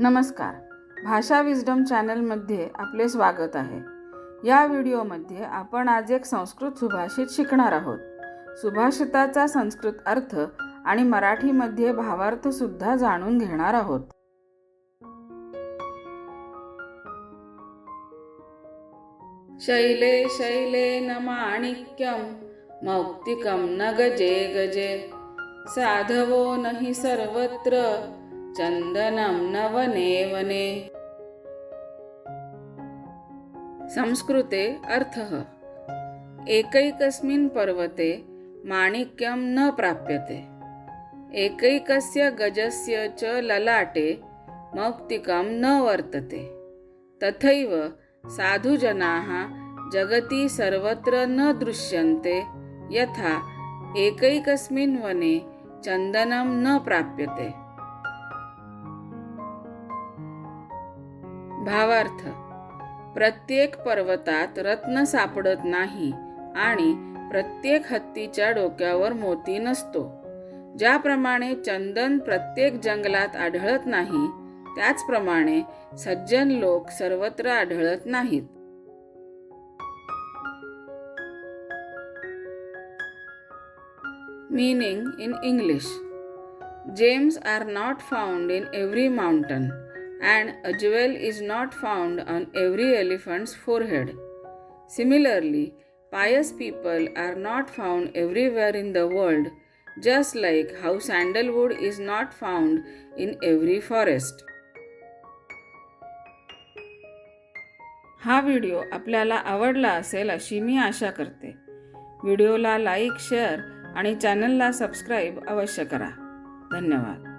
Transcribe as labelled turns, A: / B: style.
A: नमस्कार. भाषा विजडम चॅनलमध्ये आपले स्वागत आहे. या व्हिडिओमध्ये आपण आज एक संस्कृत सुभाषित शिकणार आहोत. सुभाषिताचा संस्कृत अर्थ आणि मराठीमध्ये भावार्थसुद्धा जाणून घेणार आहोत. शैले शैले न माणिक्यम मौक्तिकम न गजे गजे. साधवो नहि सर्वत्र चन्दनं न वने वने। संस्कृते अर्थः। एकैकस्मिन् पर्वते माणिक्यं न प्राप्यते। एकैकस्य गजस्य च ललाटे मौक्तिकं न वर्तते। तथैव साधुजनाः जगति सर्वत्र न दृश्यन्ते यथा एकैकस्मिन् वने चन्दनं न प्राप्यते। भावार्थ. प्रत्येक पर्वतात रत्न सापडत नाही आणि प्रत्येक हत्तीच्या डोक्यावर मोती नसतो. ज्याप्रमाणे चंदन प्रत्येक जंगलात आढळत नाही त्याचप्रमाणे सज्जन लोक सर्वत्र आढळत नाहीत. Meaning in English gems are not found in every mountain and a jewel is not found on every elephant's forehead. Similarly, pious people are not found everywhere in the world, just like how sandalwood is not found in every forest. हा video आपल्याला आवडला असेल अशी मी आशा करते व्हिडिओला like share आणि चॅनलला subscribe अवश्य करा धन्यवाद